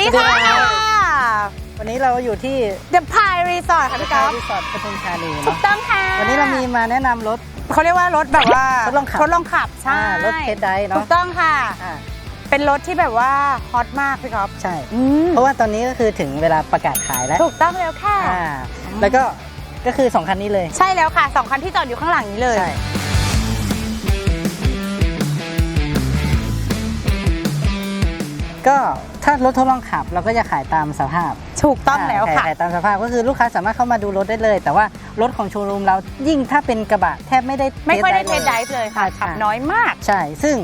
นี้เราอยู่ที่ The Pie Resort ค่ะพี่ก๊อฟรีสอร์ทปทุมธานีถูกเนาะต้องค่ะวันนี้เรามีมาแนะนำรถ เขาเรียกว่ารถแบบว่าทดลองขับ ทดลองขับใช่ อ่ารถเทสไดเนาะถูกต้องค่ะ อ่าเป็นรถที่แบบว่าฮอตมากพี่ก๊อฟใช่ อืมเพราะว่าตอนนี้ก็คือถึงเวลาประกาศขายแล้วถูกต้องแล้วค่ะ อ่าแล้วก็ก็คือสองคันนี้เลย ใช่แล้วค่ะสองคันที่จอดอยู่ข้างหลังนี้เลย ใช่ ก็ถ้ารถทดลองขับเราก็จะขายตามสภาพถูกต้องแล้วค่ะขายตามสภาพก็คือลูกค้าสามารถเข้ามาดูรถได้เลย แต่ว่ารถของโชว์รูมเรายิ่งถ้าเป็นกระบะแทบไม่ได้ไม่ค่อยได้ทเทสสลไดฟ์เลยค่ะใช่ขับน้อยมาก ใช่ ซึ่ง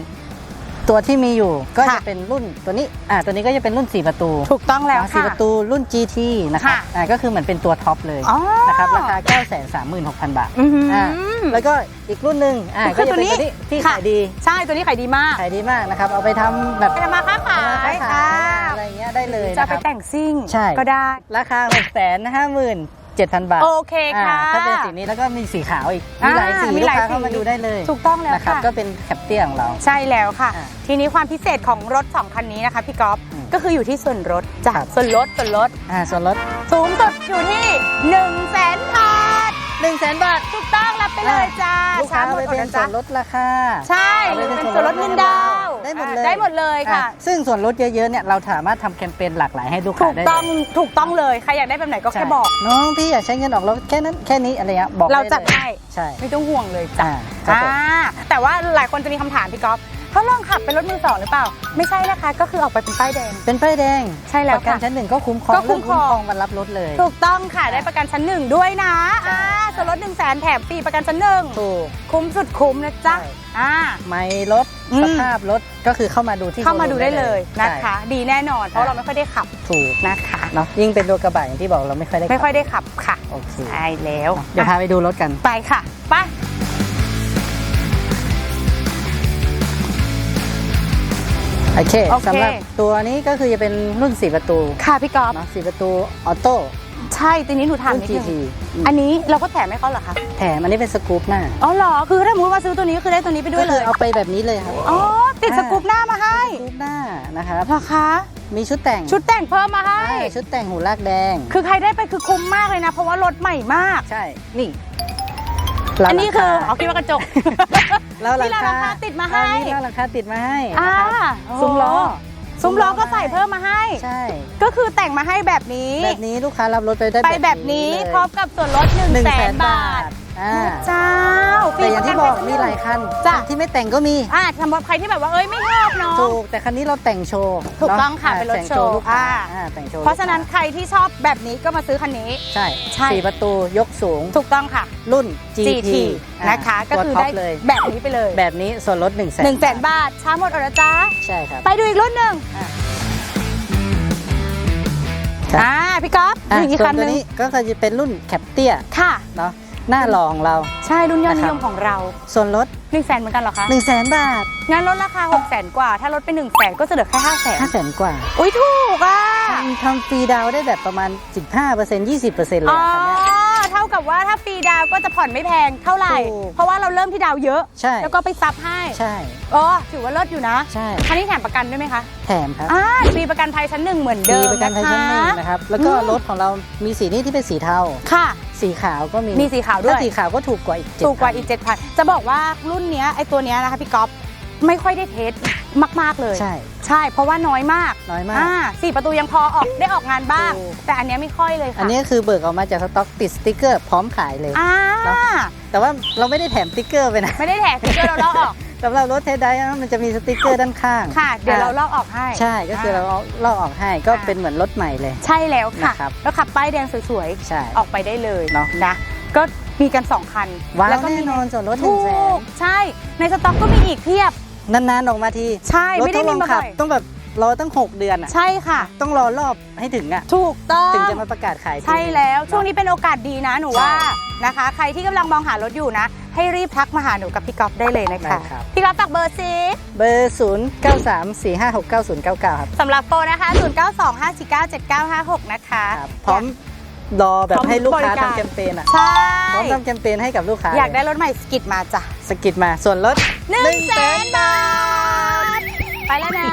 ตัวที่มีอยู่ก็ค่ะจะเป็นรุ่นตัวนี้อ่าตัวนี้ก็จะเป็นรุ่น 4 ประตูถูกต้องแล้วนะสี่ค่ะประตูรุ่น GT นะครับค่ะอ่าก็คือเหมือนเป็นตัวท็อปเลยอ๋อ นะครับราคา 936,000 บาทอือหืออ อ่าแล้วก็อีกรุ่นหนึ่งอ่าคืก็อจะตัวเป็นนี้ตัวนี้ที่ค่ะ ขายดีใช่ตัวนี้ขายดีมากขายดีมากนะครับ เอาไปทำแบบไปทำมาค้าขายค้าขายอ่าอะไรเงี้ยได้เลยจะนะคไปรับ แต่งซิ่งใช่ ก็ได้ ราคา 657,000 บาทโอเคค่ะอ่าถ้าเป็นสีนี้แล้วก็มีสีขาวอีก มีหลายสีอ่ามีลูหกลายค้าเข้าสีมาดูได้เลยถูกต้องแล้วนะครับ ค่ะ ก็เป็นแคปเตี้ยของเรา ใช่แล้วค่ะ อ่าทีนี้ความพิเศษของรถ 2 คันนี้นะคะพี่ก๊อฟอืมก็คืออยู่ที่ส่วนลดจ้ะครับ ส่วนลดส่วนลดอ่าส่วนลด สูงสุดอยู่ที่1นึ่งแสนบาท1 0 0 0 0 0 บาท ถูกต้องรับไปเลยจ้าลูกค้าหมเอาดไปอดเป็นนะส่จ๊ะวนลดราคา ใช่เอาหไปรือเป็นเป็นส่ส่ววนนลลดดเงินดาว ได้หมดอ่าเลยได้หมดเลยค่ะ อ่ซึ่งส่วนลดเยอะๆเนี่ยเราสามารถทำแคมเปญหลากหลายให้ลูกถูค้ากได้ต้องเลยถูกต้องเลย ใครอยากได้แบบไหนก็ใช่แค่บอก น้องพี่อยากใช้เงินออกรถแค่นั้นแค่นี้อะไรเงี้ยบอกเราไลยจัดให้ใช่ไม่ต้องห่วงเลยจ้ะอ่าครับผม อ่าแต่ว่าหลายคนจะมีคำถามพี่ก๊อฟเขาลองขับเป็นรถมือสองหรือเปล่า ไม่ใช่นะคะ ก็คือออกไปเป็นป้ายแดง เป็นป้ายแดงใช่แล้วประกันค่ะชั้นหนึ่งก็คุ้มครองก็คุ้มครอง เรื่วันรับรถเลย ถูกต้องค่ะได้ประกันชั้นหนึ่งด้วยนะใช่อ่า ส่วนลดหนึ่งแสนแถมฟรีประกันชั้นหนึ่งถูก คุ้มสุดคุ้มนะจ๊ะใช่ อ่า ไม่รถอืม สภาพรถก็คือเข้ามาดูที่เข้ามาโชดูว์รูได้เลยใช่นะคะ ดีแน่นอนเพราะเราไม่ค่อยได้ขับถูกนะคะ เนาะยิ่งเป็นตัวกระบะอย่างที่บอกเราไม่ค่อยได้ไม่ค่อยได้ขับค่ะโอเคใช่แล้วเดี๋ยวพาไปดูรถกัน ไปค่ะไปโอเคโอเค สำหรับตัวนี้ก็คือจะเป็นรุ่น 4 ประตูค่ะพี่กอล์ฟเนาะ4ประตูออโต้ ใช่ทีนี้หนูถามรุ่นนิดนึ GT งอืม อันนี้เราก็แถมให้เขาเหรอคะ แถมอันนี้เป็นสกู๊ปหน้าอ๋อเหรอ คือถ้าสมมติว่าซื้อตัวนี้ก็คือได้ตัวนี้ไปด้ก็วยเลคือยเอาไปแบบนี้เลยครับอ๋อ ติดสกู๊ปหน้ามาให้สกู๊ปหน้านะครับเหรอคะ มีชุดแต่งชุดแต่งเพิ่มมาให้ ใช่ชุดแต่งหูลากแดง คือใครได้ไปคือคุ้มมากเลยนะ เพราะว่ารถใหม่มาก ใช่ นี่อันนี้คือเราเอาคิดว่ากระจก เราที่เราราคาติดมาให้อันนี้เราราคาติดมาให้อ่านะครับโอ้ซุ้มล้อ ซุ้มล้อก็ใส่เพิ่มมาให้ ใช่ก็คือแต่งมาให้แบบนี้ แบบนี้ลูกค้ารับรถไปได้ไปแบบนี้เลยพร้อมกับส่วนลด1นึ่งหนึ่งแสแสนนบาบาทท อ่าเจ้าแต่อย่างที่บอกมีหลายคันจ้ะ ที่ไม่แต่งก็มีอ่าสำหรับใครที่แบบว่าเอ้ยไม่ชอบเนาะ ถูกแต่คันนี้เราแต่งโชว์ถูกต้องค่ะาเป็นรถแต่งโชว์ลูกค้าอ่า อ่าแต่งโชว์เพราะฉะนั้นใครที่ชอบแบบนี้ก็มาซื้อคันนี้ใช่ใช่ สี่ประตูยกสูงถูกต้องค่ะ รุ่น GT GT นะคะก็ตัวคือท็อได้ปเลย แบบนี้ไปเลยแบบนี้ส่วนลด1นึ่งแสน1นึ่งแสนบาท ช้าหมดอดนะจ๊ะใช่ครับ ไปดูอีกรุ่นหนึ่งครับ อ่าพี่ก๊อฟอะมีอีกส่วคันนหตัวนึงนี้ก็คือจะเป็นรุ่นแคปเตียค่ะ เนาะ หน้าหล่อของเรา ใช่รุ่นยอดนิยมนะครับของเราส่วนลด1นึ่งแสนเหมือนกันเหรอคะ1นึ่งแสนบาท งั้นลดราคา6กแสนกว่า ถ้าลดเป็น1นึ่งแสนก็จะเหลือแค่ห้าแสนห้าแสนกว่าอุ้ยถูกอะทำทำฟรีดาวน์ได้แบบประมาณ 15% 20%เลยอ๋ออะคันเนี้ยเท่ากับว่าถ้าฟรีดาวน์ก็จะผ่อนไม่แพงเท่าไหร่ ถูกเพราะว่าเราเริ่มที่ดาวน์เยอะ ใช่ แล้วก็ไปซับให้ใช่อ๋อถือว่าเลิศอยู่นะใช่ คันนี้แถมประกันด้วยไหมคะแถมครับอ่าฟรีประกันภัยชั้นหนึ่งเหมือนฟรีเดิมประกันภัยนะชั้นหนึ่งคะ นะครับ แล้วก็อืม รถของเรามีสีนี้ที่เป็นสีเทา ค่ะ สีขาวก็มีมีสีขาวด้วย ถ้าสีขาวก็ถูกกว่าอีก7ถูกกว่าอีก 7,000 จะบอกว่ารุ่นเนี้ยไอตัวเนี้ยนะคะพี่ก๊อฟ ไม่ค่อยได้เทสมาก ๆ เลย ใช่ ใช่ เพราะว่าน้อยมากน้อยมากอ่าสี่ประตูยังพอออกได้ออกงานบ้าง ถูก แต่อันเนี้ยไม่ค่อยเลยค่ะอันนี้คือเบิกออกมาจากสต็อกติดสติ๊กเกอร์พร้อมขายเลย อ่าเนอะ แต่ว่าเราไม่ได้แถมสติ๊กเกอร์ไปนะ ไม่ได้แถมเดี๋ยวเราลอกออก สำหรับรถเทสไดนะมันจะมีสติ๊กเกอร์ด้านข้างค่ะ เดี๋ยวเราลอ่อกออกให้ ใช่ก็คือเราเอาลอกออกให้ก็อ่า เป็นเหมือนรถใหม่เลย ใช่แล้วค่ะ นะครับ แล้วขับป้ายแดงสวยใช่ๆ ออกไปได้เลยเนอะนะ ก็มีกัน 2 คันว้าวแล้วก็แน่มีนอนส่วนลดหถูนึ่งแสน กใช่ ในสต็อกก็มีอีกเพียบ นานๆออกมาทีใช่รถไม่ได้ทดลมีองมาขับบ่อยต้องแบบรอตั้ง 6 เดือนอะ ใช่ค่ะ ต้องรอรอบให้ถึงอะ ถูกต้อง ถึงจะมาประกาศขายที ใช่แล้วช่วงนี้เป็นโอกาสดีนะหนูใช่ว่านะคะ ใครที่กำลังมองหารถอยู่นะ ให้รีบทักมาหาหนูกับพี่ก๊อฟได้เลยนะคะ ได้ครับ พี่ก๊อฟฝากเบอร์ซิเบอร์ 0 9 3 4 5 6 9 0 9 9 ครับสำหรับโปรนะคะ 0925497956 นะคะ ครับ พร้อมรอแบบพร้อมให้ลูกค้าบริการ ทำแคมเปญอะ ใช่ พร้อมทำแคมเปญให้กับลูกค้าอยากได้รถใหม่สกิดมาจ้ะ สกิดมาส่วนลดหนึ่งแสนบาท ไปแล้วนะ